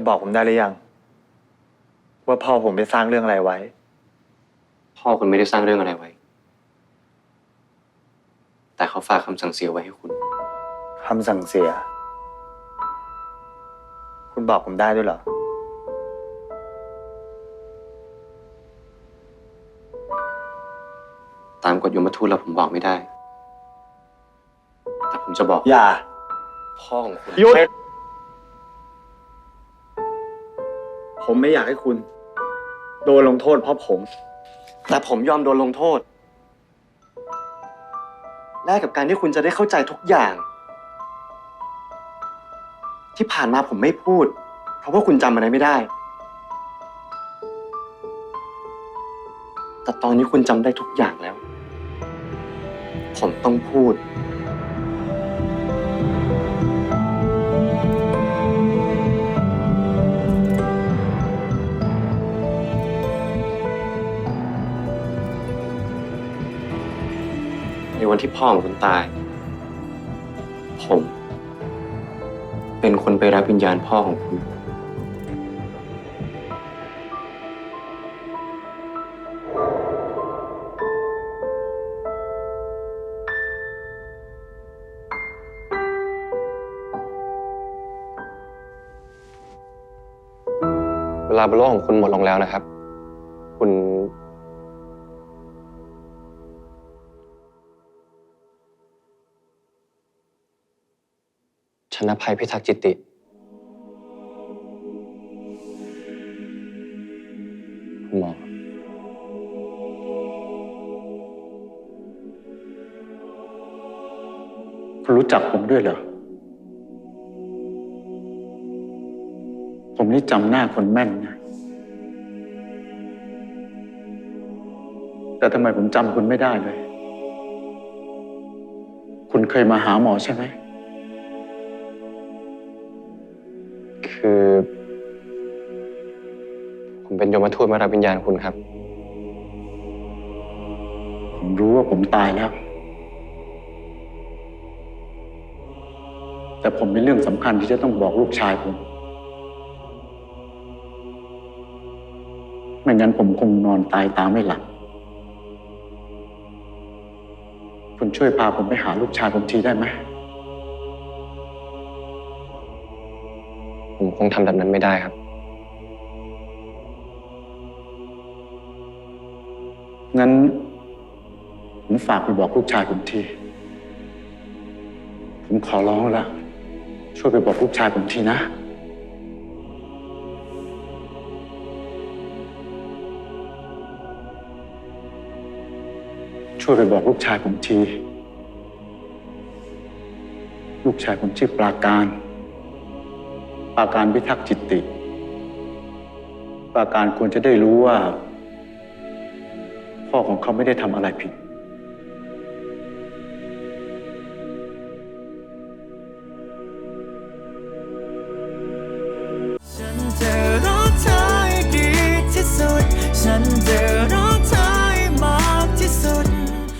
จะบอกผมได้หรือยัง ว่าพ่อผมไปสร้างเรื่องอะไรไว้ พ่อคุณไม่ได้สร้างเรื่องอะไรไว้ แต่เขาฝากคำสั่งเสียไว้ให้คุณคำสั่งเสีย คุณบอกผมได้ด้วยเหรอ ตามกฎยมทูตแล้วผมบอกไม่ได้ แต่ผมจะบอก อย่า พ่อของคุณ หยุด ผมไม่อยากให้คุณ โดนลงโทษเพราะผม แต่ผมยอมโดนลงโทษแลกกับการที่คุณจะได้เข้าใจทุกอย่าง ที่ผ่านมาผมไม่พูด เพราะว่าคุณจำอะไรไม่ได้ แต่ตอนนี้คุณจำได้ทุกอย่างแล้ว ผมต้องพูด ในวันที่พ่อของคุณตาย ผม เป็นคนไปรับวิญญาณพ่อของคุณ เวลาบนโลกของคุณหมดลงแล้วนะครับ คุณ นะภัยพิทักษ์จิติ หมอ คุณรู้จักผมด้วยเหรอ ผมนี่จำหน้าคนแม่นนะแต่ทำไมผมจำคุณไม่ได้เลย คุณเคยมาหาหมอใช่ไหม คือ ผมเป็นโยมทูตมารับวิญญาณคุณครับ ผมรู้ว่าผมตายแล้ว แต่ผมมีเรื่องสำคัญที่จะต้องบอกลูกชายผม ไม่งั้นผมคงนอนตายตามไม่หลับ คุณช่วยพาผมไปหาลูกชายผมทีได้ไหม ผมคงทำแบบนั้นไม่ได้ครับ งั้นผมฝากไปบอกลูกชายผมที ผมขอร้องล้วช่วยไปบอกลูกชายผมทีนะ ช่วยไปบอกลูกชายผมที ลูกชายผมชื่อปราการ ปาการพิทักษ์จิตติ ปาการควรจะได้รู้ว่า พ่อของเขาไม่ได้ทำอะไรผิด ฉันจะรู้เธอให้ดีที่สุด ฉันจะ